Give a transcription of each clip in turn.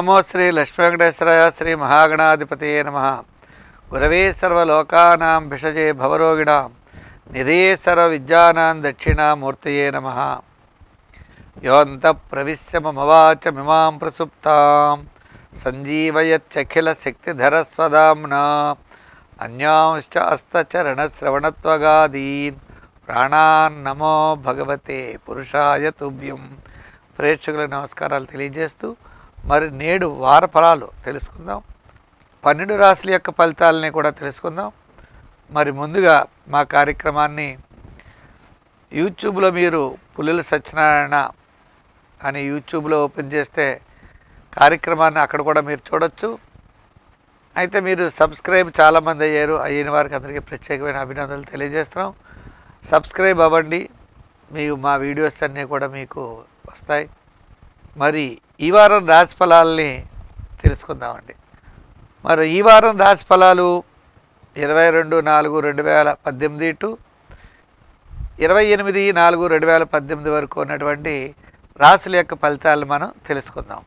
నమో శ్రీ లక్ష్మీ వెంకటేశ్వరాయ శ్రీ మహాగణాధిపతి నమ. గురవే సర్వలోకానాం భిషజే భవరోగిణాం నిధయే సర్వ విద్యానాం దక్షిణామూర్తయే నమ. యోంత ప్రవిశ్య మమవాచమిమాం ప్రసుప్తాం సంజీవయచ్చఖిల శక్తిధరస్వదాంనా అన్యాంశ్చ అస్తచరణశ్రవణత్వగాదీన్ ప్రాణాన్ నమో భగవతే పురుషాయ తుభ్యం. ప్రేక్షకుల నమస్కారాలు తెలియజేస్తూ మరి నేడు వార ఫలాలు తెలుసుకుందాం. పన్నెండు రాశుల యొక్క ఫలితాలని కూడా తెలుసుకుందాం. మరి ముందుగా మా కార్యక్రమాన్ని యూట్యూబ్లో మీరు పుల్లెల సత్యనారాయణ అని యూట్యూబ్లో ఓపెన్ చేస్తే కార్యక్రమాన్ని అక్కడ కూడా మీరు చూడొచ్చు. అయితే మీరు సబ్స్క్రైబ్ చాలామంది అయ్యారు అయిన వారికి అందరికీ ప్రత్యేకమైన అభినందనలు తెలియజేస్తున్నాం. సబ్స్క్రైబ్ అవ్వండి. మీ మా వీడియోస్ అన్నీ కూడా మీకు వస్తాయి. మరి ఈ వారం రాశి ఫలాల్ని తెలుసుకుందామండి. మరి ఈ వారం రాశి ఫలాలు ఇరవై రెండు నాలుగు రెండు వేల పద్దెనిమిది టు ఇరవై ఎనిమిది నాలుగు రెండు వేల పద్దెనిమిది వరకు ఉన్నటువంటి రాశుల యొక్క ఫలితాలు మనం తెలుసుకుందాం.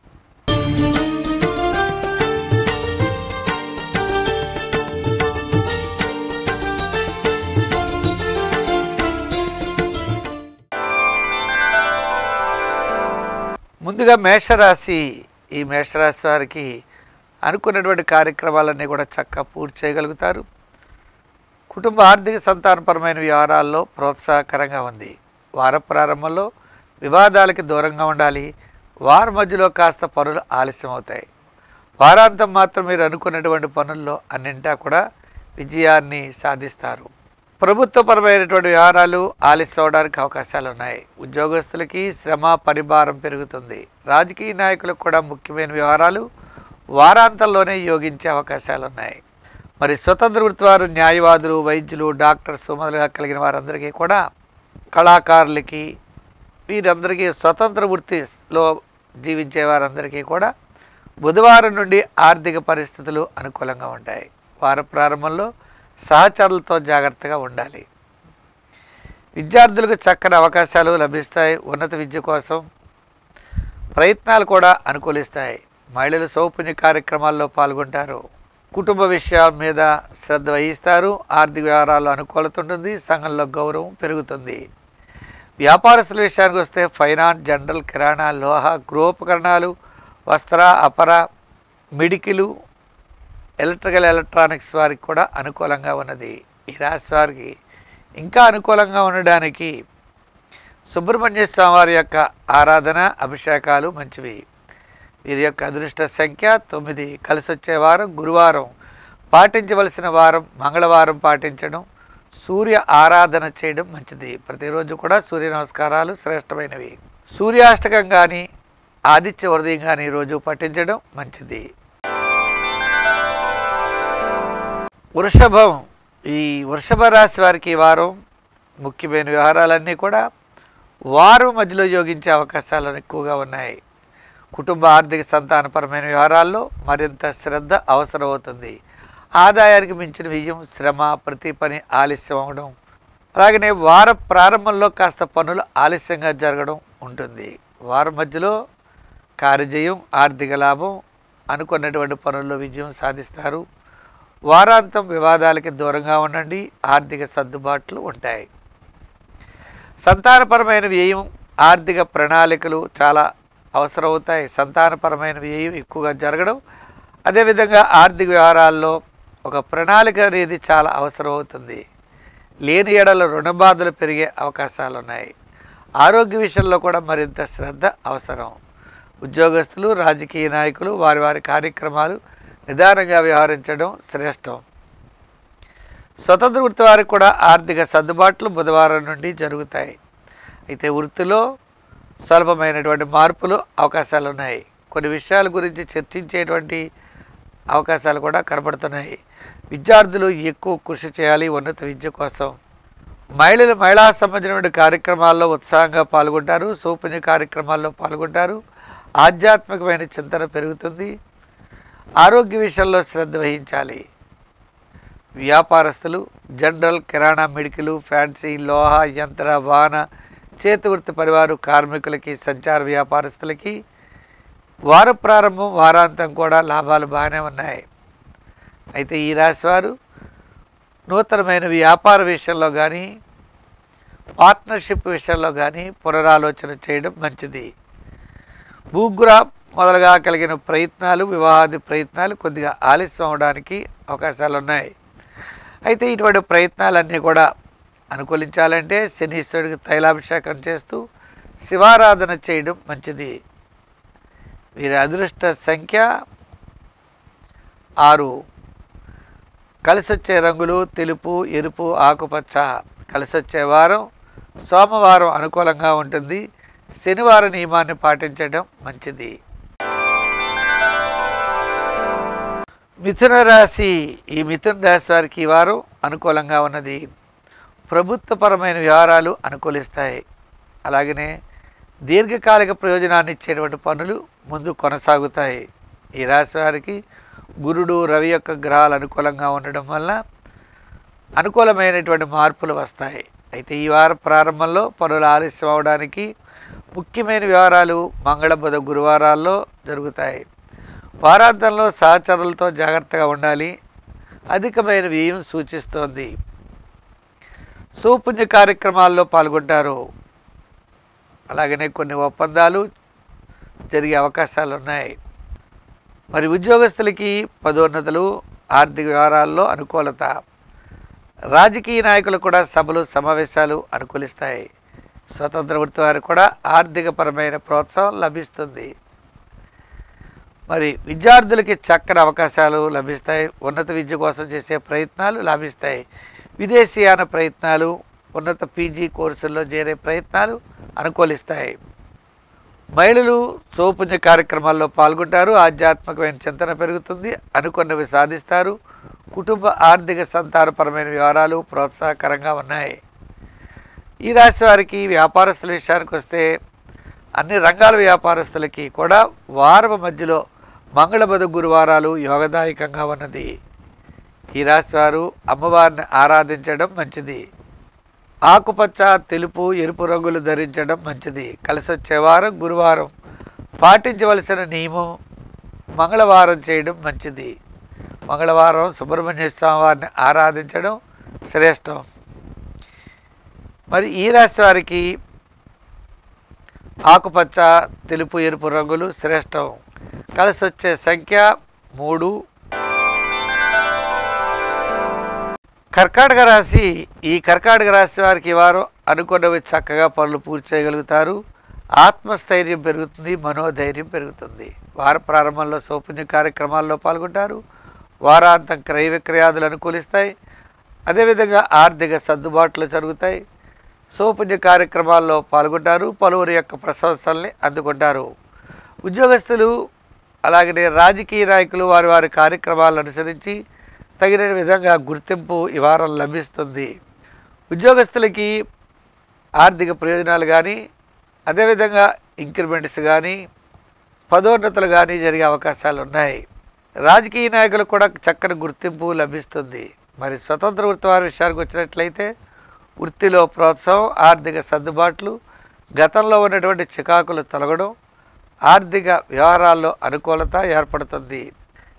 ముందుగా మేషరాశి ఈ మేషరాశి వారికి అనుకున్నటువంటి కార్యక్రమాలన్నీ కూడా చక్కగా పూర్తి చేయగలుగుతారు. కుటుంబ ఆర్థిక సంతానపరమైన వ్యవహారాల్లో ప్రోత్సాహకరంగా ఉంది. వార ప్రారంభంలో వివాదాలకి దూరంగా ఉండాలి. వార మధ్యలో కాస్త పనులు ఆలస్యం అవుతాయి. వారాంతం మాత్రం మీరు అనుకున్నటువంటి పనుల్లో అన్నింటా కూడా విజయాన్ని సాధిస్తారు. ప్రభుత్వపరమైనటువంటి వ్యవహారాలు ఆలస్యం అవడానికి అవకాశాలు ఉన్నాయి ఉద్యోగస్తులకి శ్రమ పరిభారం పెరుగుతుంది. రాజకీయ నాయకులకు కూడా ముఖ్యమైన వ్యవహారాలు వారాంతంలోనే యోగించే అవకాశాలు ఉన్నాయి మరి స్వతంత్ర వృత్తి వారు న్యాయవాదులు వైద్యులు డాక్టర్స్ మొదలుగా కలిగిన వారందరికీ కూడా కళాకారులకి వీరందరికీ స్వతంత్ర వృత్తిలో జీవించే వారందరికీ కూడా బుధవారం నుండి ఆర్థిక పరిస్థితులు అనుకూలంగా ఉంటాయి. వార ప్రారంభంలో సహచరులతో జాగ్రత్తగా ఉండాలి. విద్యార్థులకు చక్కని అవకాశాలు లభిస్తాయి. ఉన్నత విద్య కోసం ప్రయత్నాలు కూడా అనుకూలిస్తాయి. మహిళలు సౌపుణ్య కార్యక్రమాల్లో పాల్గొంటారు. కుటుంబ విషయాల మీద శ్రద్ధ వహిస్తారు. ఆర్థిక వ్యవహారాలు అనుకూలత ఉంటుంది. సంఘంలో గౌరవం పెరుగుతుంది. వ్యాపారస్తుల విషయానికి వస్తే ఫైనాన్స్ జనరల్ కిరాణా లోహ గృహోపకరణాలు వస్త్ర అపర మెడికిలు ఎలక్ట్రికల్ ఎలక్ట్రానిక్స్ వారికి కూడా అనుకూలంగా ఉన్నది. ఈ రాశి వారికి ఇంకా అనుకూలంగా ఉండడానికి సుబ్రహ్మణ్య స్వామి వారి యొక్క ఆరాధన అభిషేకాలు మంచివి. వీరి యొక్క అదృష్ట సంఖ్య తొమ్మిది. కలిసి వచ్చే వారం గురువారం పాటించవలసిన వారం మంగళవారం పాటించడం సూర్య ఆరాధన చేయడం మంచిది. ప్రతిరోజు కూడా సూర్య నమస్కారాలు శ్రేష్టమైనవి. సూర్యాష్టకం కానీ ఆదిత్య హృదయం కానీ రోజు పఠించడం మంచిది. వృషభం. ఈ వృషభ రాశి వారికి ఈ వారం ముఖ్యమైన వ్యవహారాలన్నీ కూడా వారం మధ్యలో యోగించే అవకాశాలు ఎక్కువగా ఉన్నాయి. కుటుంబ ఆర్థిక సంతానపరమైన వ్యవహారాల్లో మరింత శ్రద్ధ అవసరమవుతుంది. ఆదాయానికి మించిన వ్యయం శ్రమ ప్రతి పని ఆలస్యం అవడం అలాగనే వార ప్రారంభంలో కాస్త పనులు ఆలస్యంగా జరగడం ఉంటుంది. వారం మధ్యలో కార్యజయం ఆర్థిక లాభం అనుకున్నటువంటి పనుల్లో విజయం సాధిస్తారు. వారాంతం వివాదాలకి దూరంగా ఉండండి ఆర్థిక సర్దుబాట్లు ఉంటాయి. సంతానపరమైన వ్యయం ఆర్థిక ప్రణాళికలు చాలా అవసరమవుతాయి. సంతానపరమైన వ్యయం ఎక్కువగా జరగడం అదేవిధంగా ఆర్థిక వ్యవహారాల్లో ఒక ప్రణాళిక అనేది చాలా అవసరమవుతుంది. లేని ఎడల రుణ బాధలు పెరిగే అవకాశాలు ఉన్నాయి ఆరోగ్య విషయంలో కూడా మరింత శ్రద్ధ అవసరం. ఉద్యోగస్తులు రాజకీయ నాయకులు వారి వారి కార్యక్రమాలు నిదానంగా వ్యవహరించడం శ్రేష్టం. స్వతంత్ర వృత్తి వారికి కూడా ఆర్థిక సర్దుబాట్లు బుధవారం నుండి జరుగుతాయి. అయితే వృత్తిలో స్వల్పమైనటువంటి మార్పులు అవకాశాలు ఉన్నాయి కొన్ని విషయాల గురించి చర్చించేటువంటి అవకాశాలు కూడా కనబడుతున్నాయి. విద్యార్థులు ఎక్కువ కృషి చేయాలి ఉన్నత విద్య కోసం. మహిళలు మహిళా సంబంధించిన కార్యక్రమాల్లో ఉత్సాహంగా పాల్గొంటారు. సౌపుణ్య కార్యక్రమాల్లో పాల్గొంటారు. ఆధ్యాత్మికమైన చింతన పెరుగుతుంది. ఆరోగ్య విషయంలో శ్రద్ధ వహించాలి. వ్యాపారస్తులు జనరల్ కిరాణా మెడికలు ఫ్యాన్సీ లోహ యంత్ర వాహన చేతివృత్తి పరివారు కార్మికులకి సంచార వ్యాపారస్తులకి వార ప్రారంభం వారాంతం కూడా లాభాలు బాగానే ఉన్నాయి. అయితే ఈ రాశివారు నూతనమైన వ్యాపార విషయంలో కానీ పార్ట్నర్షిప్ విషయంలో కానీ పునరాలోచన చేయడం మంచిది. భూగ్రా మొదలుగా కలిగిన ప్రయత్నాలు వివాహాది ప్రయత్నాలు కొద్దిగా ఆలస్యం అవడానికి అవకాశాలు ఉన్నాయి అయితే ఇటువంటి ప్రయత్నాలన్నీ కూడా అనుకూలించాలంటే శనీశ్వరుడికి తైలాభిషేకం చేస్తూ శివారాధన చేయడం మంచిది. వీరి అదృష్ట సంఖ్య ఆరు. కలిసొచ్చే రంగులు తెలుపు ఎరుపు ఆకుపచ్చ. కలిసొచ్చే వారం సోమవారం అనుకూలంగా ఉంటుంది. శనివారం నియమాన్ని పాటించడం మంచిది. మిథున రాశి ఈ మిథున రాశి వారికి ఈ వారం అనుకూలంగా ఉన్నది. ప్రభుత్వపరమైన వ్యవహారాలు అనుకూలిస్తాయి. అలాగనే దీర్ఘకాలిక ప్రయోజనాన్ని ఇచ్చేటువంటి పనులు ముందు కొనసాగుతాయి. ఈ రాశి వారికి గురుడు రవి యొక్క గ్రహాలు అనుకూలంగా ఉండడం వల్ల అనుకూలమైనటువంటి మార్పులు వస్తాయి. అయితే ఈ వారం ప్రారంభంలో పనులు ఆలస్యం అవడానికి ముఖ్యమైన వ్యవహారాలు మంగళ బుధ గురువారాల్లో జరుగుతాయి. వారాంతంలో సహచరులతో జాగ్రత్తగా ఉండాలి. అధికమైన వ్యయం సూచిస్తోంది. సూపుణ్య కార్యక్రమాల్లో పాల్గొంటారు. అలాగనే కొన్ని ఒప్పందాలు జరిగే అవకాశాలు ఉన్నాయి. మరి ఉద్యోగస్తులకి పదోన్నతులు ఆర్థిక వ్యవహారాల్లో అనుకూలత. రాజకీయ నాయకులు కూడా సభలు సమావేశాలు అనుకూలిస్తాయి. స్వతంత్ర వృత్తి వారికి కూడా ఆర్థికపరమైన ప్రోత్సాహం లభిస్తుంది. మరి విద్యార్థులకి చక్కని అవకాశాలు లభిస్తాయి. ఉన్నత విద్య కోసం చేసే ప్రయత్నాలు లభిస్తాయి. విదేశీయాన ప్రయత్నాలు ఉన్నత పీజీ కోర్సుల్లో చేరే ప్రయత్నాలు అనుకూలిస్తాయి. మహిళలు చౌపుణ్య కార్యక్రమాల్లో పాల్గొంటారు. ఆధ్యాత్మికమైన చింతన పెరుగుతుంది. అనుకున్నవి సాధిస్తారు. కుటుంబ ఆర్థిక సంతానపరమైన వ్యవహారాలు ప్రోత్సాహకరంగా ఉన్నాయి. ఈ రాశి వారికి వ్యాపారస్తుల విషయానికి వస్తే అన్ని రంగాల వ్యాపారస్తులకి కూడా వారం మధ్యలో మంగళబుధ గురువారాలు యోగదాయకంగా ఉన్నది. ఈ రాశివారు అమ్మవారిని ఆరాధించడం మంచిది. ఆకుపచ్చ తెలుపు ఎరుపు రంగులు ధరించడం మంచిది. కలిసి వచ్చేవారం గురువారం పాటించవలసిన నియమం మంగళవారం చేయడం మంచిది. మంగళవారం సుబ్రహ్మణ్య స్వామి వారిని ఆరాధించడం శ్రేష్టం. మరి ఈ రాశి వారికి ఆకుపచ్చ తెలుపు ఎరుపు రంగులు శ్రేష్టం. కలిసి వచ్చే సంఖ్య మూడు. కర్కాటక రాశి ఈ కర్కాటక రాశి వారికి వారు అనుకున్నవి చక్కగా పనులు పూర్తి చేయగలుగుతారు. ఆత్మస్థైర్యం పెరుగుతుంది మనోధైర్యం పెరుగుతుంది. వార ప్రారంభంలో సౌపుణ్య కార్యక్రమాల్లో పాల్గొంటారు. వారాంతం క్రయ విక్రయాదులు అనుకూలిస్తాయి. అదేవిధంగా ఆర్థిక సర్దుబాట్లు జరుగుతాయి. సౌపుణ్య కార్యక్రమాల్లో పాల్గొంటారు పలువురి యొక్క ప్రశంసల్ని అందుకుంటారు. ఉద్యోగస్తులు అలాగనే రాజకీయ నాయకులు వారి వారి కార్యక్రమాలను అనుసరించి తగిన విధంగా గుర్తింపు ఈ వారం లభిస్తుంది. ఉద్యోగస్తులకి ఆర్థిక ప్రయోజనాలు కానీ అదేవిధంగా ఇంక్రిమెంట్స్ కానీ పదోన్నతులు కానీ జరిగే అవకాశాలు ఉన్నాయి. రాజకీయ నాయకులకు కూడా చక్కని గుర్తింపు లభిస్తుంది. మరి స్వతంత్ర వృత్తి వారి విషయానికి వచ్చినట్లయితే వృత్తిలో ప్రోత్సాహం ఆర్థిక సర్దుబాట్లు గతంలో ఉన్నటువంటి చికాకులు తొలగడం ఆర్థిక వ్యవహారాల్లో అనుకూలత ఏర్పడుతుంది.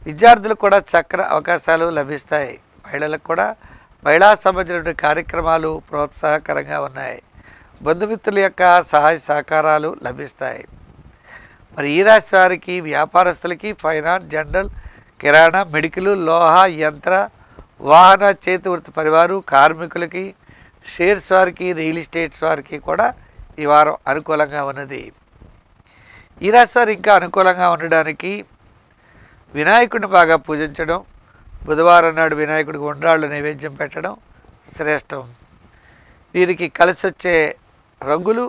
విద్యార్థులకు కూడా చక్కని అవకాశాలు లభిస్తాయి. మహిళలకు కూడా మహిళా సంబంధించిన కార్యక్రమాలు ప్రోత్సాహకరంగా ఉన్నాయి. బంధుమిత్రుల యొక్క సహాయ సహకారాలు లభిస్తాయి. మరి ఈ రాశి వారికి వ్యాపారస్తులకి ఫైనాన్స్ జనరల్ కిరాణా మెడికల్ లోహ యంత్ర వాహన చేతి వృత్తి పరివారు కార్మికులకి షేర్స్ వారికి రియల్ ఎస్టేట్స్ వారికి కూడా ఈ వారం అనుకూలంగా ఉన్నది. ఈ రాశి వారు ఇంకా అనుకూలంగా ఉండడానికి వినాయకుడిని బాగా పూజించడం బుధవారం నాడు వినాయకుడికి ఉండ్రాళ్ళు నైవేద్యం పెట్టడం శ్రేష్టం. వీరికి కలిసి వచ్చే రంగులు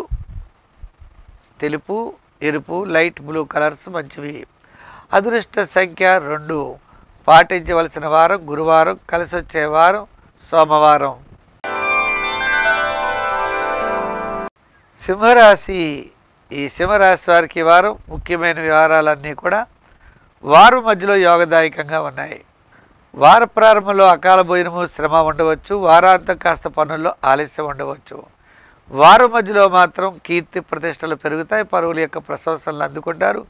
తెలుపు ఎరుపు లైట్ బ్లూ కలర్స్ మంచివి. అదృష్ట సంఖ్య రెండు. పాటించవలసిన వారం గురువారం కలిసి వచ్చే వారం సోమవారం. సింహరాశి ఈ సింహరాశి వారికి వారు వారం ముఖ్యమైన వ్యవహారాలన్నీ కూడా వారు మధ్యలో యోగదాయకంగా ఉన్నాయి. వార ప్రారంభంలో అకాల భోజనము శ్రమ ఉండవచ్చు. వారాంతం కాస్త పనుల్లో ఆలస్యం ఉండవచ్చు. వారం మధ్యలో మాత్రం కీర్తి ప్రతిష్టలు పెరుగుతాయి. పరువుల యొక్క ప్రశంసలను అందుకుంటారు.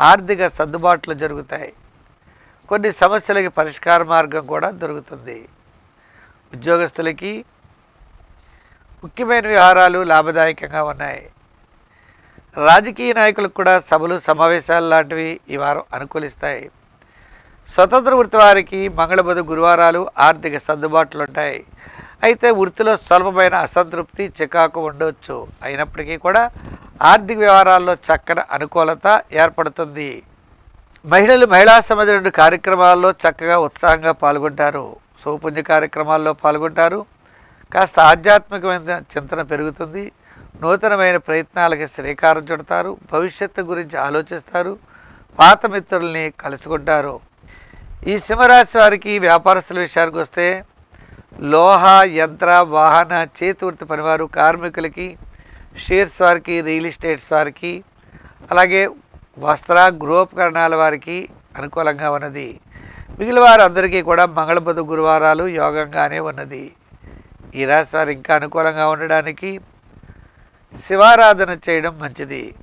ఆర్థిక సర్దుబాట్లు జరుగుతాయి. కొన్ని సమస్యలకి పరిష్కార మార్గం కూడా దొరుకుతుంది. ఉద్యోగస్తులకి ముఖ్యమైన వ్యవహారాలు లాభదాయకంగా ఉన్నాయి. రాజకీయ నాయకులకు కూడా సభలు సమావేశాలు లాంటివి ఈ వారం అనుకూలిస్తాయి. స్వతంత్ర వృత్తి వారికి మంగళబుధ గురువారాలు ఆర్థిక సర్దుబాట్లు ఉంటాయి. అయితే వృత్తిలో స్వల్పమైన అసంతృప్తి చికాకు ఉండవచ్చు అయినప్పటికీ కూడా ఆర్థిక వ్యవహారాల్లో చక్కని అనుకూలత ఏర్పడుతుంది. మహిళలు మహిళా సమాజం రెండు కార్యక్రమాల్లో చక్కగా ఉత్సాహంగా పాల్గొంటారు. సౌపుణ్య కార్యక్రమాల్లో పాల్గొంటారు. కాస్త ఆధ్యాత్మికమైన చింతన పెరుగుతుంది. నూతనమైన ప్రయత్నాలకి శ్రీకారం చుడతారు భవిష్యత్తు గురించి ఆలోచిస్తారు పాత మిత్రుల్ని కలుసుకుంటారు. ఈ సింహరాశి వారికి వ్యాపారస్తుల విషయానికి వస్తే లోహ యంత్ర వాహన చేతివృత్తి పనివారు కార్మికులకి షేర్స్ వారికి రియల్ ఎస్టేట్స్ వారికి అలాగే వస్త్ర గృహోపకరణాల వారికి అనుకూలంగా ఉన్నది. మిగిలిన వారందరికీ కూడా మంగళబుధ గురువారాలు యోగంగానే ఉన్నది. ఈ రాశి వారు ఇంకా అనుకూలంగా ఉండడానికి శివారాధన చేయడం మంచిది.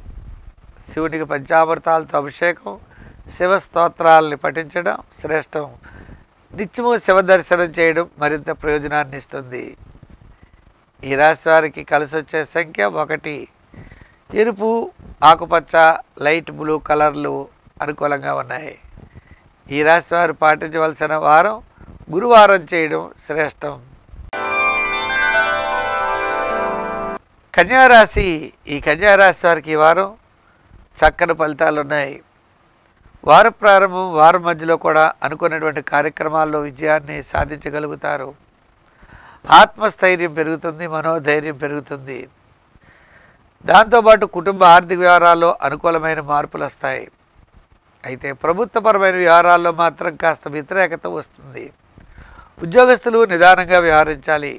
శివునికి పంచామృతాలతో అభిషేకం శివ స్తోత్రాలని పఠించడం శ్రేష్టం. నిత్యము శివ దర్శనం చేయడం మరింత ప్రయోజనాన్ని ఇస్తుంది. ఈ రాశి వారికి కలిసి వచ్చే సంఖ్య ఒకటి. ఎరుపు ఆకుపచ్చ లైట్ బ్లూ కలర్లు అనుకూలంగా ఉన్నాయి. ఈ రాశి వారు పాటించవలసిన వారం గురువారం చేయడం శ్రేష్టం. కన్యారాశి ఈ కన్యారాశి వారికి ఈ వారం చక్కని ఫలితాలు ఉన్నాయి. వార ప్రారంభం వారం మధ్యలో కూడా అనుకున్నటువంటి కార్యక్రమాల్లో విజయాన్ని సాధించగలుగుతారు. ఆత్మస్థైర్యం పెరుగుతుంది మనోధైర్యం పెరుగుతుంది. దాంతోపాటు కుటుంబ ఆర్థిక వ్యవహారాల్లో అనుకూలమైన మార్పులు వస్తాయి. అయితే ప్రభుత్వపరమైన వ్యవహారాల్లో మాత్రం కాస్త వ్యతిరేకత వస్తుంది. ఉద్యోగస్తులు నిదానంగా వ్యవహరించాలి.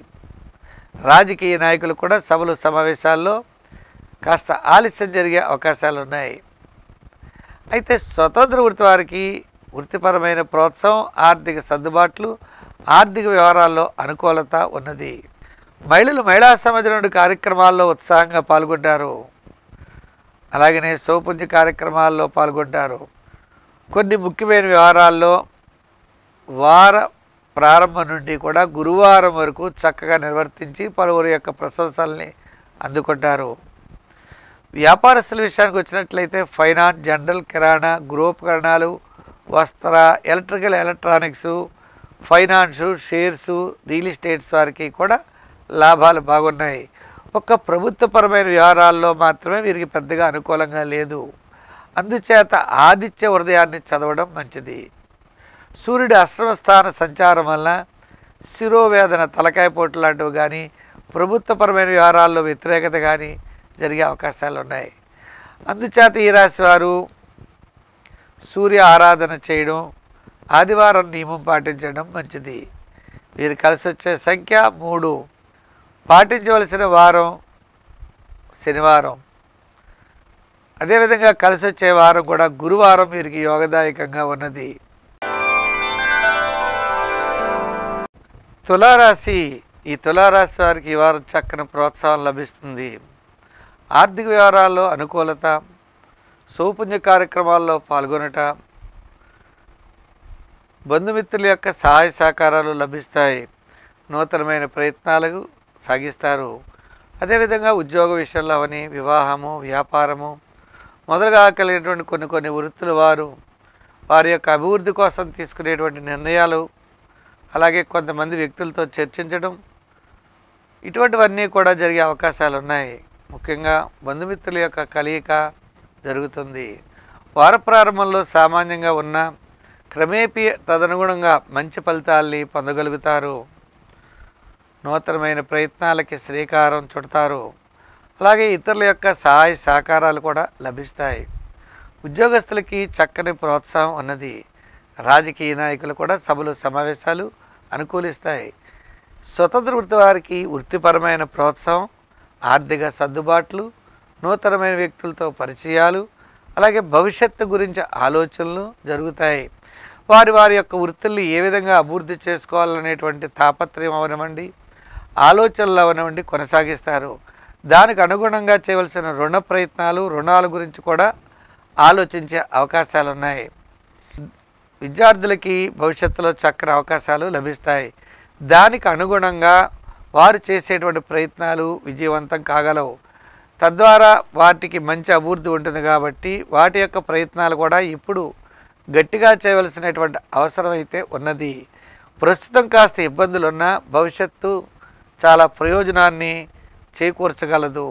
రాజకీయ నాయకులు కూడా సభలు సమావేశాల్లో కాస్త ఆలస్యం జరిగే అవకాశాలు ఉన్నాయి అయితే స్వతంత్ర వృత్తి వారికి వృత్తిపరమైన ప్రోత్సాహం ఆర్థిక సర్దుబాట్లు ఆర్థిక వ్యవహారాల్లో అనుకూలత ఉన్నది. మహిళలు మహిళా సమాజం నుండి కార్యక్రమాల్లో ఉత్సాహంగా పాల్గొంటారు. అలాగనే సౌపుణ్య కార్యక్రమాల్లో పాల్గొంటారు. కొన్ని ముఖ్యమైన వ్యవహారాల్లో వార ప్రారంభం నుండి కూడా గురువారం వరకు చక్కగా నిర్వర్తించి పలువురు యొక్క ప్రశంసల్ని అందుకుంటారు. వ్యాపారస్తుల విషయానికి వచ్చినట్లయితే ఫైనాన్స్ జనరల్ కిరాణా గృహోపకరణాలు వస్త్ర electrical electronics finance shares real estates వారికి కూడా లాభాలు బాగున్నాయి. ఒక్క ప్రభుత్వపరమైన వ్యవహారాల్లో మాత్రమే వీరికి పెద్దగా అనుకూలంగా లేదు. అందుచేత ఆదిత్య హృదయాన్ని చదవడం మంచిది. సూర్యుడి అశ్రమస్థాన సంచారం వల్ల శిరోవేదన తలకాయ పోటు లాంటివి కానీ ప్రభుత్వపరమైన వ్యవహారాల్లో వ్యతిరేకత కానీ జరిగే అవకాశాలు ఉన్నాయి. అందుచేత ఈ రాశి వారు సూర్య ఆరాధన చేయడం ఆదివారం నియమం పాటించడం మంచిది. వీరు కలిసి వచ్చే సంఖ్య మూడు. పాటించవలసిన వారం శనివారం. అదేవిధంగా కలిసి వచ్చే వారం కూడా గురువారం వీరికి యోగదాయకంగా ఉన్నది. తులారాశి ఈ తులారాశి వారికి ఈ వారం చక్కని ప్రోత్సాహం లభిస్తుంది. ఆర్థిక వ్యవహారాల్లో అనుకూలత సౌపుణ్య కార్యక్రమాల్లో పాల్గొనట బంధుమిత్రుల యొక్క సహాయ సహకారాలు లభిస్తాయి. నూతనమైన ప్రయత్నాలకు సాగిస్తారు. అదేవిధంగా ఉద్యోగ విషయంలో అవని వివాహము వ్యాపారము మొదలుగా కలిగినటువంటి కొన్ని కొన్ని వృత్తుల వారు వారి యొక్క అభివృద్ధి కోసం తీసుకునేటువంటి నిర్ణయాలు అలాగే కొంతమంది వ్యక్తులతో చర్చించడం ఇటువంటివన్నీ కూడా జరిగే అవకాశాలు ఉన్నాయి ముఖ్యంగా బంధుమిత్రుల యొక్క కలయిక జరుగుతుంది. వార ప్రారంభంలో సామాన్యంగా ఉన్న క్రమేపీ తదనుగుణంగా మంచి ఫలితాల్ని పొందగలుగుతారు. నూతనమైన ప్రయత్నాలకి శ్రీకారం చుడతారు. అలాగే ఇతరుల యొక్క సహాయ సహకారాలు కూడా లభిస్తాయి. ఉద్యోగస్తులకి చక్కని ప్రోత్సాహం ఉన్నది. రాజకీయ నాయకులు కూడా సభలు సమావేశాలు అనుకూలిస్తాయి స్వతంత్ర వృత్తి వారికి వృత్తిపరమైన ప్రోత్సాహం ఆర్థిక సర్దుబాట్లు నూతనమైన వ్యక్తులతో పరిచయాలు అలాగే భవిష్యత్తు గురించి ఆలోచనలు జరుగుతాయి. వారి వారి యొక్క వృత్తుల్ని ఏ విధంగా అభివృద్ధి చేసుకోవాలనేటువంటి తాపత్రయం అవనివ్వండి ఆలోచనలు అవనివ్వండి కొనసాగిస్తారు. దానికి అనుగుణంగా చేయవలసిన రుణ ప్రయత్నాలు రుణాల గురించి కూడా ఆలోచించే అవకాశాలు ఉన్నాయి విద్యార్థులకి భవిష్యత్తులో చక్కని అవకాశాలు లభిస్తాయి. దానికి అనుగుణంగా వారు చేసేటువంటి ప్రయత్నాలు విజయవంతం కాగలవు. తద్వారా వాటికి మంచి అభివృద్ధి ఉంటుంది కాబట్టి వాటి యొక్క ప్రయత్నాలు కూడా ఇప్పుడు గట్టిగా చేయవలసినటువంటి అవసరం అయితే ఉన్నది. ప్రస్తుతం కాస్త ఇబ్బందులున్నా భవిష్యత్తు చాలా ప్రయోజనాన్ని చేకూర్చగలదు.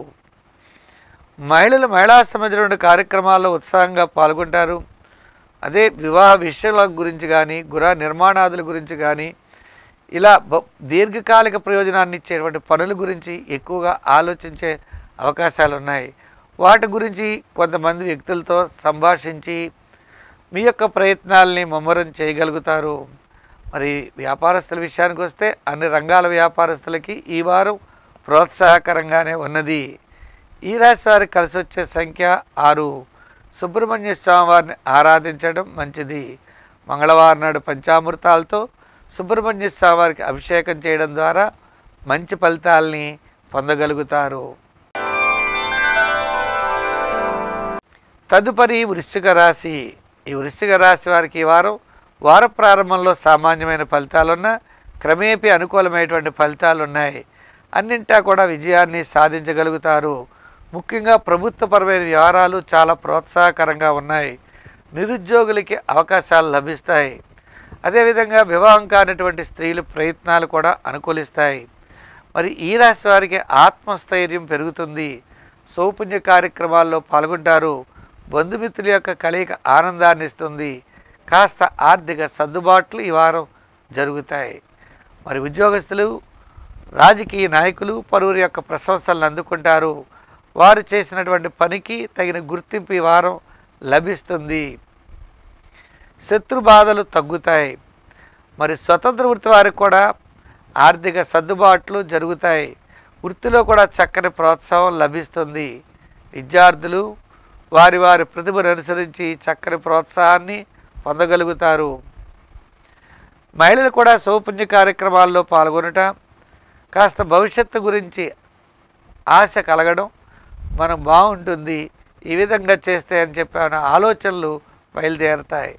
మహిళలు మహిళా సమాజం కార్యక్రమాల్లో ఉత్సాహంగా పాల్గొంటారు. అదే వివాహ విషయాల గురించి కానీ గృహ నిర్మాణాదుల గురించి కానీ ఇలా బ- దీర్ఘకాలిక ప్రయోజనాన్ని ఇచ్చేటువంటి పనుల గురించి ఎక్కువగా ఆలోచించే అవకాశాలు ఉన్నాయి వాటి గురించి కొంతమంది వ్యక్తులతో సంభాషించి మీ యొక్క ప్రయత్నాల్ని ముమ్మరం చేయగలుగుతారు. మరి వ్యాపారస్తుల విషయానికి వస్తే అన్ని రంగాల వ్యాపారస్తులకి ఈ వారం ప్రోత్సాహకరంగానే ఉన్నది. ఈ రాశి వారికి కలిసి వచ్చే సంఖ్య ఆరు. సుబ్రహ్మణ్య స్వామి వారిని ఆరాధించడం మంచిది. మంగళవారం నాడు పంచామృతాలతో సుబ్రహ్మణ్య స్వామి వారికి అభిషేకం చేయడం ద్వారా మంచి ఫలితాల్ని పొందగలుగుతారు. తదుపరి వృశ్చిక రాశి. ఈ వృశ్చిక రాశి వారికి ఈ వారం వార ప్రారంభంలో సామాన్యమైన ఫలితాలున్న క్రమేపీ అనుకూలమైనటువంటి ఫలితాలు ఉన్నాయి అన్నింటా కూడా విజయాన్ని సాధించగలుగుతారు. ముఖ్యంగా ప్రభుత్వపరమైన వ్యవహారాలు చాలా ప్రోత్సాహకరంగా ఉన్నాయి. నిరుద్యోగులకి అవకాశాలు లభిస్తాయి. అదేవిధంగా వివాహం కానటువంటి స్త్రీల ప్రయత్నాలు కూడా అనుకూలిస్తాయి. మరి ఈ రాశి వారికి ఆత్మస్థైర్యం పెరుగుతుంది. సౌపుణ్య కార్యక్రమాల్లో పాల్గొంటారు. బంధుమిత్రుల యొక్క కలయిక ఆనందాన్ని ఇస్తుంది. కాస్త ఆర్థిక సర్దుబాట్లు ఈ వారం జరుగుతాయి. మరి ఉద్యోగస్తులు రాజకీయ నాయకులు పలువురి యొక్క ప్రశంసలను అందుకుంటారు. వారు చేసినటువంటి పనికి తగిన గుర్తింపు ఈ వారం లభిస్తుంది. శత్రు బాధలు తగ్గుతాయి. మరి స్వతంత్ర వృత్తి వారికి కూడా ఆర్థిక సర్దుబాట్లు జరుగుతాయి. వృత్తిలో కూడా చక్కని ప్రోత్సాహం లభిస్తుంది. విద్యార్థులు వారి వారి ప్రతిభను అనుసరించి చక్కని ప్రోత్సాహాన్ని పొందగలుగుతారు. మహిళలు కూడా సౌపుణ్య కార్యక్రమాల్లో పాల్గొనట కాస్త భవిష్యత్తు గురించి ఆశ కలగడం మనం బాగుంటుంది ఈ విధంగా చేస్తే అని చెప్పిన ఆలోచనలు బయలుదేరతాయి.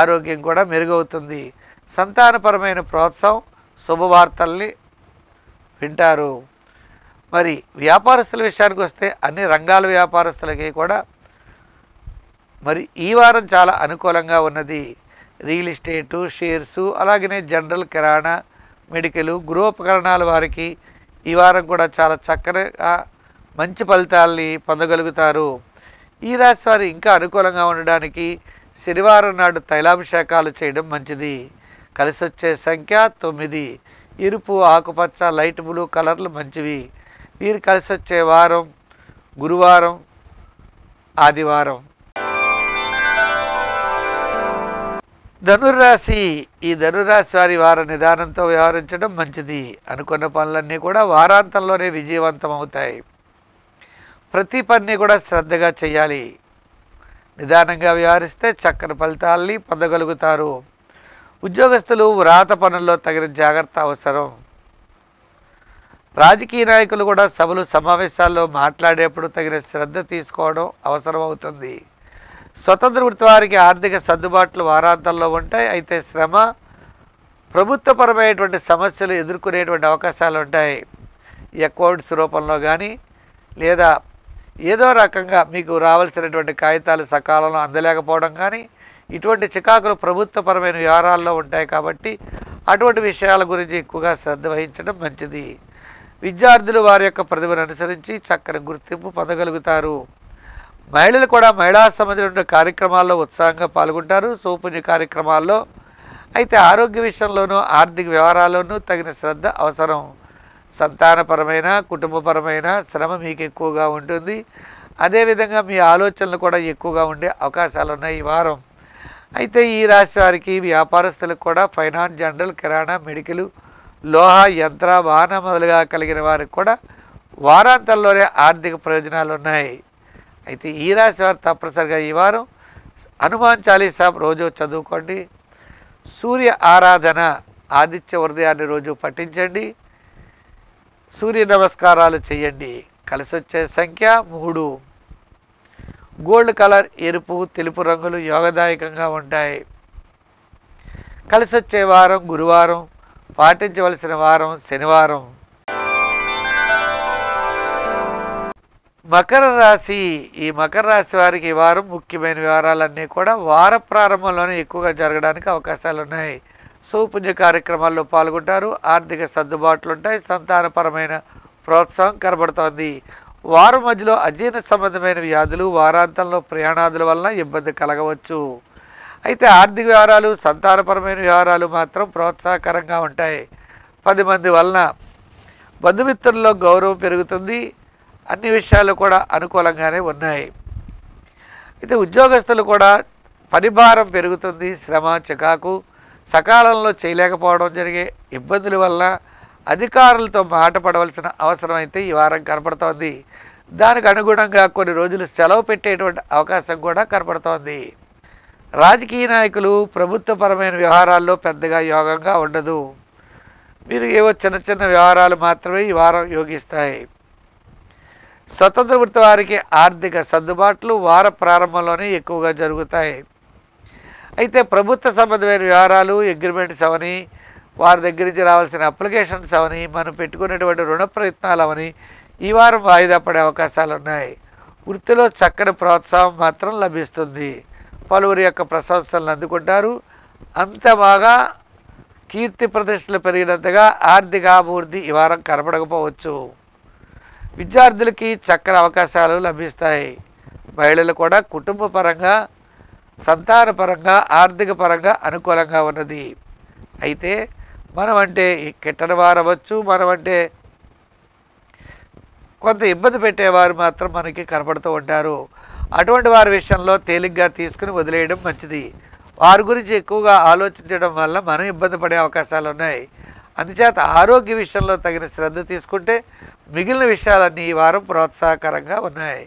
ఆరోగ్యం కూడా మెరుగవుతుంది. సంతానపరమైన ప్రోత్సాహం శుభవార్తల్ని వింటారు. మరి వ్యాపారస్తుల విషయానికి వస్తే అన్ని రంగాల వ్యాపారస్తులకి కూడా మరి ఈ వారం చాలా అనుకూలంగా ఉన్నది. రియల్ ఎస్టేటు షేర్సు అలాగనే జనరల్ కిరాణా మెడికల్ గృహోపకరణాల వారికి ఈ వారం కూడా చాలా చక్కగా మంచి ఫలితాల్ని పొందగలుగుతారు. ఈ రాశి వారు ఇంకా అనుకూలంగా ఉండడానికి శనివారం నాడు తైలాభిషేకాలు చేయడం మంచిది. కలిసి వచ్చే సంఖ్య తొమ్మిది. ఎరుపు ఆకుపచ్చ లైట్ బ్లూ కలర్లు మంచివి. వీరు కలిసి వచ్చే వారం గురువారం ఆదివారం. ధనుర్రాశి ఈ ధనుర్రాశి వారి వార నిదానంతో వ్యవహరించడం మంచిది. అనుకున్న పనులన్నీ కూడా వారాంతంలోనే విజయవంతం అవుతాయి. ప్రతి పని కూడా శ్రద్ధగా చేయాలి నిదానంగా వ్యవహరిస్తే చక్కని ఫలితాల్ని పొందగలుగుతారు. ఉద్యోగస్తులు వ్రాత పనుల్లో తగిన జాగ్రత్త అవసరం. రాజకీయ నాయకులు కూడా సభలు సమావేశాల్లో మాట్లాడేప్పుడు తగిన శ్రద్ధ తీసుకోవడం అవసరం అవుతుంది స్వతంత్ర వృత్తి వారికి ఆర్థిక సర్దుబాట్లు వారాంతంలో ఉంటాయి. అయితే శ్రమ ప్రభుత్వపరమైనటువంటి సమస్యలు ఎదుర్కొనేటువంటి అవకాశాలు ఉంటాయి. అకౌంట్స్ రూపంలో కానీ లేదా ఏదో రకంగా మీకు రావాల్సినటువంటి కాగితాలు సకాలంలో అందలేకపోవడం కానీ ఇటువంటి చికాకులు ప్రభుత్వపరమైన వ్యవహారాల్లో ఉంటాయి కాబట్టి అటువంటి విషయాల గురించి ఎక్కువగా శ్రద్ధ వహించడం మంచిది. విద్యార్థులు వారి యొక్క ప్రతిభను అనుసరించి చక్కని గుర్తింపు పొందగలుగుతారు. మహిళలు కూడా మహిళా సంబంధించిన కార్యక్రమాల్లో ఉత్సాహంగా పాల్గొంటారు. సౌపుణ్య కార్యక్రమాల్లో అయితే ఆరోగ్య విషయంలోనూ ఆర్థిక వ్యవహారాల్లోనూ తగిన శ్రద్ధ అవసరం. సంతానపరమైన కుటుంబపరమైన శ్రమ మీకు ఎక్కువగా ఉంటుంది అదేవిధంగా మీ ఆలోచనలు కూడా ఎక్కువగా ఉండే అవకాశాలు ఉన్నాయి ఈ వారం. అయితే ఈ రాశి వారికి వ్యాపారస్తులకు కూడా ఫైనాన్స్ జనరల్ కిరాణా మెడికల్ లోహ యంత్ర వాహన మొదలుగా కలిగిన వారికి కూడా వారాంతంలోనే ఆర్థిక ప్రయోజనాలు ఉన్నాయి. అయితే ఈ రాశి వారు తప్పనిసరిగా ఈ వారం హనుమాన్ చాలీసా రోజు చదువుకోండి. సూర్య ఆరాధన ఆదిత్య హృదయాన్ని రోజు పఠించండి. సూర్య నమస్కారాలు చేయండి. కలిసి వచ్చే సంఖ్య మూడు. గోల్డ్ కలర్ ఎరుపు తెలుపు రంగులు యోగదాయకంగా ఉంటాయి. కలిసి వచ్చే వారం గురువారం పాటించవలసిన వారం శనివారం. మకర రాశి ఈ మకర రాశి వారికి ఈ వారం ముఖ్యమైన వివరాలన్నీ కూడా వార ప్రారంభంలోనే ఎక్కువగా జరగడానికి అవకాశాలు ఉన్నాయి సౌపుణ్య కార్యక్రమాల్లో పాల్గొంటారు. ఆర్థిక సర్దుబాట్లు ఉంటాయి సంతానపరమైన ప్రోత్సాహం కనబడుతోంది. వారం మధ్యలో అజీర్ణ సంబంధమైన వ్యాధులు వారాంతంలో ప్రయాణాదుల వలన ఇబ్బంది కలగవచ్చు. అయితే ఆర్థిక వ్యవహారాలు సంతానపరమైన వ్యవహారాలు మాత్రం ప్రోత్సాహకరంగా ఉంటాయి. పది మంది వలన బంధుమిత్రుల్లో గౌరవం పెరుగుతుంది. అన్ని విషయాలు కూడా అనుకూలంగానే ఉన్నాయి. అయితే ఉద్యోగస్తులు కూడా పనిభారం పెరుగుతుంది. శ్రమ చికాకు సకాలంలో చేయలేకపోవడం జరిగే ఇబ్బందుల వల్ల అధికారులతో మాట పడవలసిన అవసరం అయితే ఈ వారం కనపడుతోంది. దానికి అనుగుణంగా కొన్ని రోజులు సెలవు పెట్టేటువంటి అవకాశం కూడా కనపడుతోంది. రాజకీయ నాయకులు ప్రభుత్వపరమైన వ్యవహారాల్లో పెద్దగా యోగంగా ఉండదు. మీరు ఏవో చిన్న చిన్న వ్యవహారాలు మాత్రమే ఈ వారం యోగిస్తాయి. స్వతంత్ర వృత్తి వారికి ఆర్థిక సర్దుబాట్లు వార ప్రారంభంలోనే ఎక్కువగా జరుగుతాయి. అయితే ప్రభుత్వ సంబంధమైన వ్యవహారాలు అగ్రిమెంట్స్ అవని వారి దగ్గర నుంచి రావాల్సిన అప్లికేషన్స్ అవని మనం పెట్టుకునేటువంటి రుణ ప్రయత్నాలు అవని ఈ వారం వాయిదా పడే అవకాశాలు ఉన్నాయి. వృత్తిలో చక్కని ప్రోత్సాహం మాత్రం లభిస్తుంది. పలువురి యొక్క ప్రశంసలను అందుకుంటారు. అంత బాగా కీర్తి ప్రతిష్టలు పెరిగినంతగా ఆర్థిక అభివృద్ధి ఈ వారం కనపడకపోవచ్చు విద్యార్థులకి చక్కని అవకాశాలు లభిస్తాయి. మహిళలు కూడా కుటుంబ సంతానపరంగా సంతాన పరంగా ఆర్థిక పరంగా అనుకూలంగా ఉన్నది. అయితే మనం అంటే ఈ కిట్టని వారవచ్చు మనం అంటే కొంత ఇబ్బంది పెట్టేవారు మాత్రం మనకి కనపడుతూ ఉంటారు. అటువంటి వారి విషయంలో తేలిగ్గా తీసుకుని వదిలేయడం మంచిది. వారి గురించి ఎక్కువగా ఆలోచించడం వల్ల మనం ఇబ్బంది పడే అవకాశాలు ఉన్నాయి. అందుచేత ఆరోగ్య విషయంలో తగిన శ్రద్ధ తీసుకుంటే మిగిలిన విషయాలన్నీ ఈ వారం ప్రోత్సాహకరంగా ఉన్నాయి.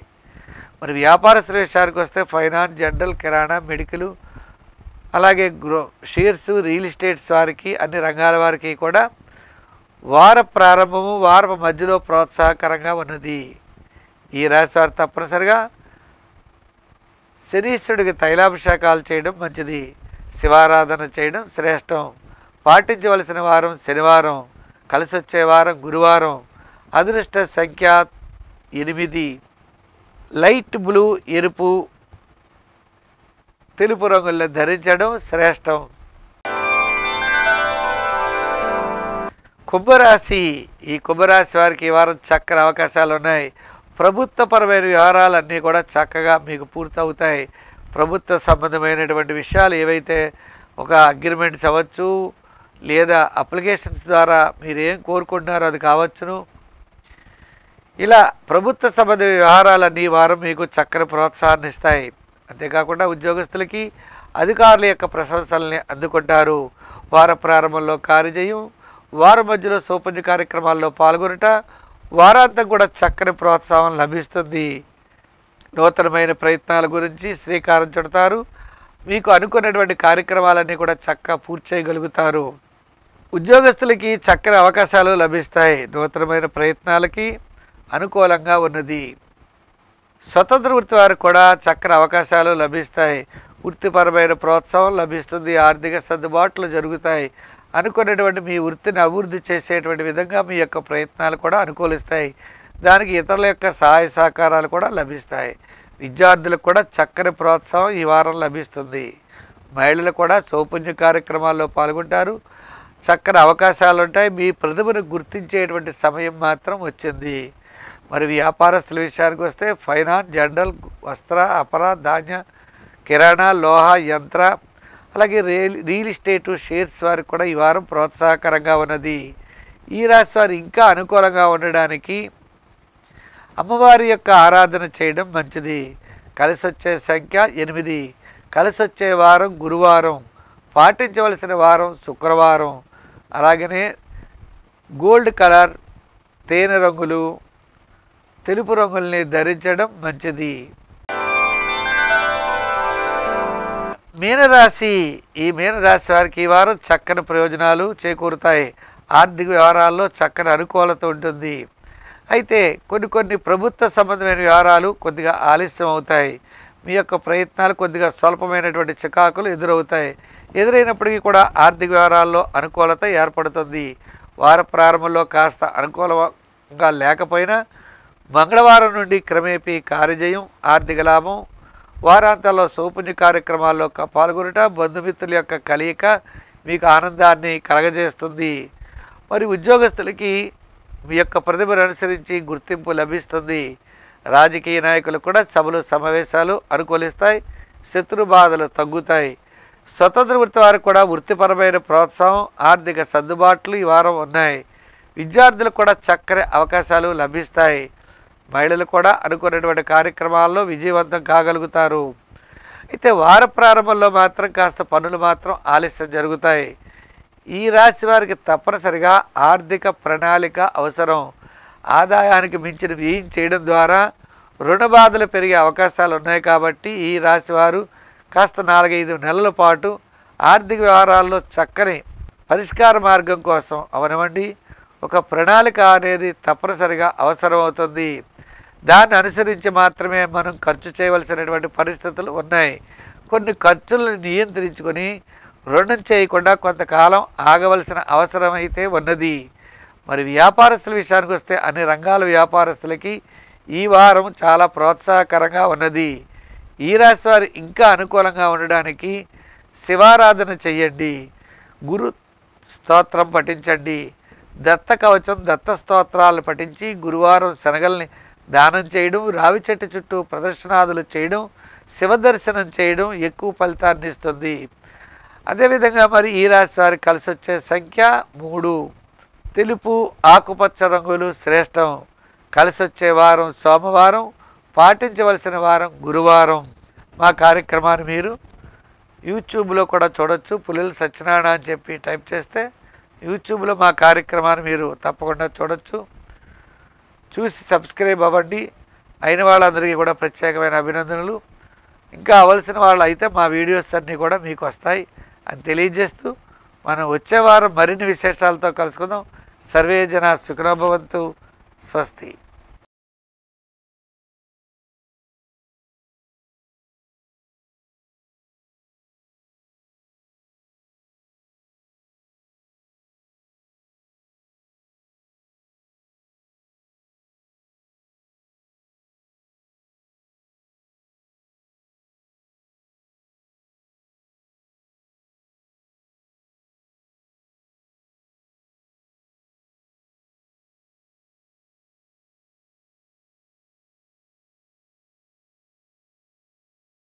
మరి వ్యాపార శ్రేష్టానికి వస్తే ఫైనాన్స్ జనరల్ కిరాణా మెడికల్ అలాగే గ్రో షేర్స్ రియల్ ఎస్టేట్స్ వారికి అన్ని రంగాల వారికి కూడా వార ప్రారంభము వారపు మధ్యలో ప్రోత్సాహకరంగా ఉన్నది. ఈ రాశి వారు తప్పనిసరిగా శనీశ్వరుడికి తైలాభిషేకాలు చేయడం మంచిది. శివారాధన చేయడం శ్రేష్టం. పాటించవలసిన వారం శనివారం కలిసి వచ్చే వారం గురువారం. అదృష్ట సంఖ్య ఎనిమిది. లైట్ బ్లూ ఎరుపు తెలుపు రంగుల్లో ధరించడం శ్రేష్టం. కుంభరాశి ఈ కుంభరాశి వారికి ఈ వారం చక్కని అవకాశాలు ఉన్నాయి. ప్రభుత్వపరమైన వ్యవహారాలన్నీ కూడా చక్కగా మీకు పూర్తవుతాయి. ప్రభుత్వ సంబంధమైనటువంటి విషయాలు ఏవైతే ఒక అగ్రిమెంట్స్ అవ్వచ్చు లేదా అప్లికేషన్స్ ద్వారా మీరు ఏం కోరుకుంటున్నారో అది కావచ్చును. ఇలా ప్రభుత్వ సంబంధ వ్యవహారాలన్నీ వారం మీకు చక్కని ప్రోత్సాహాన్ని ఇస్తాయి అంతేకాకుండా ఉద్యోగస్తులకి అధికారుల యొక్క ప్రశంసల్ని అందుకుంటారు. వార ప్రారంభంలో కార్యజయం వారం మధ్యలో సోపంజ కార్యక్రమాల్లో పాల్గొనట వారాంతం కూడా చక్కని ప్రోత్సాహం లభిస్తుంది. నూతనమైన ప్రయత్నాల గురించి శ్రీకారం చుడతారు. మీకు అనుకున్నటువంటి కార్యక్రమాలన్నీ కూడా చక్కగా పూర్తి చేయగలుగుతారు. ఉద్యోగస్తులకి చక్కని అవకాశాలు లభిస్తాయి. నూతనమైన ప్రయత్నాలకి అనుకూలంగా ఉన్నది. స్వతంత్ర వృత్తి వారికి కూడా చక్కని అవకాశాలు లభిస్తాయి. వృత్తిపరమైన ప్రోత్సాహం లభిస్తుంది. ఆర్థిక సర్దుబాట్లు జరుగుతాయి. అనుకున్నటువంటి మీ వృత్తిని అభివృద్ధి చేసేటువంటి విధంగా మీ యొక్క ప్రయత్నాలు కూడా అనుకూలిస్తాయి. దానికి ఇతరుల యొక్క సహాయ సహకారాలు కూడా లభిస్తాయి. విద్యార్థులకు కూడా చక్కని ప్రోత్సాహం ఈ వారం లభిస్తుంది. మహిళలు కూడా సౌపుణ్య కార్యక్రమాల్లో పాల్గొంటారు. చక్కని అవకాశాలు ఉంటాయి మీ ప్రతిభను గుర్తించేటువంటి సమయం మాత్రం వచ్చింది. మరి వ్యాపారస్తుల విషయానికి వస్తే ఫైనాన్స్ జనరల్ వస్త్ర అపర ధాన్య కిరాణా లోహ యంత్ర అలాగే రియల్ రియల్ ఎస్టేటు షేర్స్ వారికి కూడా ఈ వారం ప్రోత్సాహకరంగా ఉన్నది. ఈ రాశి వారు ఇంకా అనుకూలంగా ఉండడానికి అమ్మవారి యొక్క ఆరాధన చేయడం మంచిది. కలిసి వచ్చే సంఖ్య ఎనిమిది. కలిసి వచ్చే వారం గురువారం. పాటించవలసిన వారం శుక్రవారం. అలాగనే గోల్డ్ కలర్ తేనె రంగులు తెలుపు రంగుల్ని ధరించడం మంచిది. మీనరాశి ఈ మీనరాశి వారికి ఈ వారం చక్కని ప్రయోజనాలు చేకూరుతాయి. ఆర్థిక వ్యవహారాల్లో చక్కని అనుకూలత ఉంటుంది. అయితే కొన్ని కొన్ని ప్రభుత్వ సంబంధమైన వ్యవహారాలు కొద్దిగా ఆలస్యం అవుతాయి. మీ యొక్క ప్రయత్నాలు కొద్దిగా స్వల్పమైనటువంటి చికాకులు ఎదురవుతాయి. ఎదురైనప్పటికీ కూడా ఆర్థిక వ్యవహారాల్లో అనుకూలత ఏర్పడుతుంది. వార ప్రారంభంలో కాస్త అనుకూలంగా లేకపోయినా మంగళవారం నుండి క్రమేపీ కార్యజయం ఆర్థిక లాభం వారాంతాల్లో సౌపుణ్య కార్యక్రమాల్లో పాల్గొనట బంధుమిత్రుల యొక్క కలయిక మీకు ఆనందాన్ని కలగజేస్తుంది. మరి ఉద్యోగస్తులకి మీ యొక్క ప్రతిభను అనుసరించి గుర్తింపు లభిస్తుంది. రాజకీయ నాయకులు కూడా సభలు సమావేశాలు అనుకూలిస్తాయి శత్రు బాధలు తగ్గుతాయి. స్వతంత్ర వృత్తి వారికి కూడా వృత్తిపరమైన ప్రోత్సాహం ఆర్థిక సర్దుబాట్లు ఈ వారం ఉన్నాయి. విద్యార్థులకు కూడా చక్కని అవకాశాలు లభిస్తాయి. మహిళలు కూడా అనుకున్నటువంటి కార్యక్రమాల్లో విజయవంతం కాగలుగుతారు. అయితే వార ప్రారంభంలో మాత్రం కాస్త పనులు మాత్రం ఆలస్యం జరుగుతాయి. ఈ రాశి వారికి తప్పనిసరిగా ఆర్థిక ప్రణాళిక అవసరం. ఆదాయానికి మించిన వ్యయం చేయడం ద్వారా రుణ బాధలు పెరిగే అవకాశాలు ఉన్నాయి కాబట్టి ఈ రాశి వారు కాస్త నాలుగైదు నెలల పాటు ఆర్థిక వ్యవహారాల్లో చక్కని పరిష్కార మార్గం కోసం అవనివ్వండి. ఒక ప్రణాళిక అనేది తప్పనిసరిగా అవసరం అవుతుంది దాన్ని అనుసరించి మాత్రమే మనం ఖర్చు చేయవలసినటువంటి పరిస్థితులు ఉన్నాయి. కొన్ని ఖర్చులను నియంత్రించుకొని రుణం చేయకుండా కొంతకాలం ఆగవలసిన అవసరం అయితే ఉన్నది. మరి వ్యాపారస్తుల విషయానికి వస్తే అన్ని రంగాల వ్యాపారస్తులకి ఈ వారం చాలా ప్రోత్సాహకరంగా ఉన్నది. ఈ రాశి వారు ఇంకా అనుకూలంగా ఉండడానికి శివారాధన చెయ్యండి గురు స్తోత్రం పఠించండి. దత్త కవచం దత్త స్తోత్రాలు పఠించి గురువారం శనగల్ని దానం చేయడం రావి చెట్టు చుట్టూ ప్రదర్శనాదులు చేయడం శివ దర్శనం చేయడం ఎక్కువ ఫలితాన్ని ఇస్తుంది. అదేవిధంగా మరి ఈ రాశి వారికి కలిసి వచ్చే సంఖ్య మూడు. తెలుపు ఆకుపచ్చ రంగులు శ్రేష్టం. కలిసి వచ్చే వారం సోమవారం పాటించవలసిన వారం గురువారం. మా కార్యక్రమాన్ని మీరు యూట్యూబ్లో కూడా చూడొచ్చు. పులిలు సత్యనారాయణ అని చెప్పి టైప్ చేస్తే యూట్యూబ్లో మా కార్యక్రమాన్ని మీరు తప్పకుండా చూడొచ్చు. చూసి సబ్స్క్రైబ్ అవ్వండి. అయిన వాళ్ళందరికీ కూడా ప్రత్యేకమైన అభినందనలు. ఇంకా అవలసిన వాళ్ళు అయితే మా వీడియోస్ అన్నీ కూడా మీకు వస్తాయి అని తెలియజేస్తూ మనం వచ్చే వారం మరిన్ని విశేషాలతో కలుసుకుందాం. సర్వే జన సుఖనోభవంతు స్వస్తి.